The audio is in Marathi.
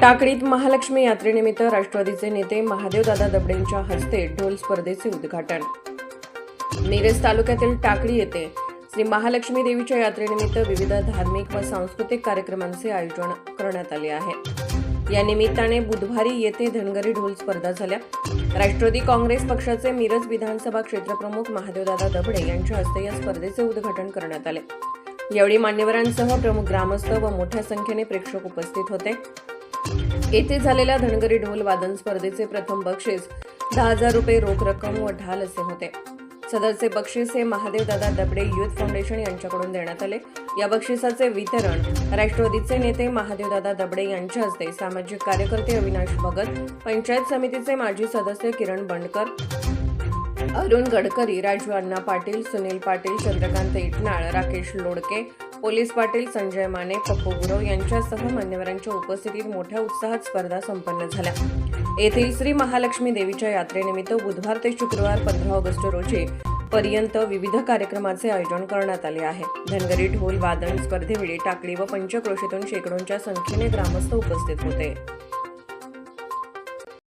टाकडीत महालक्ष्मी यात्रेनिमित्त राष्ट्रवादीचे नेते महादेवदादा दबडेंच्या हस्ते ढोल स्पर्धेचे उद्घाटन. मिरज तालुक्यातील टाकळी येथे श्री महालक्ष्मी देवीच्या यात्रेनिमित्त विविध धार्मिक व सांस्कृतिक कार्यक्रमांचे आयोजन करण्यात आले आहे. या निमित्ताने बुधवारी येथे धनगरी ढोल स्पर्धा झाल्या. राष्ट्रवादी काँग्रेस पक्षाचे मिरज विधानसभा क्षेत्रप्रमुख महादेवदादा दबडे यांच्या हस्ते या स्पर्धेचे उद्घाटन करण्यात आले. यावेळी मान्यवरांसह प्रमुख ग्रामस्थ व मोठ्या संख्येने प्रेक्षक उपस्थित होते. येथे झालेल्या धनगरी ढोल वादन स्पर्धेचे प्रथम बक्षीस दहा हजार रुपये रोख रक्कम व ढाल असे होते. सदरचे बक्षीस हे महादेवदादा दबडे युथ फाउंडेशन यांच्याकडून देण्यात आले. या बक्षिसाचे वितरण राष्ट्रवादीचे नेते महादेवदादा दबडे यांच्या हस्ते सामाजिक कार्यकर्ते अविनाश भगत पंचायत समितीचे माजी सदस्य किरण बंडकर अरुण गडकरी राजू अण्णा पाटील सुनील पाटील चंद्रकांत इटनाळ राकेश लोडके पोलीस पाटील संजय माने पप्पू गुरव यांच्यासह मान्यवरांच्या उपस्थितीत मोठ्या उत्साहात स्पर्धा संपन्न झाल्या. येथील श्री महालक्ष्मी देवीच्या यात्रेनिमित्त बुधवार ते शुक्रवार पंधरा ऑगस्ट रोजी पर्यंत विविध कार्यक्रमाचे आयोजन करण्यात आले आहे. धनगरी ढोल वादन स्पर्धेवेळी टाकळी व पंचक्रोशीतून शेकडोंच्या संख्येने ग्रामस्थ उपस्थित होते.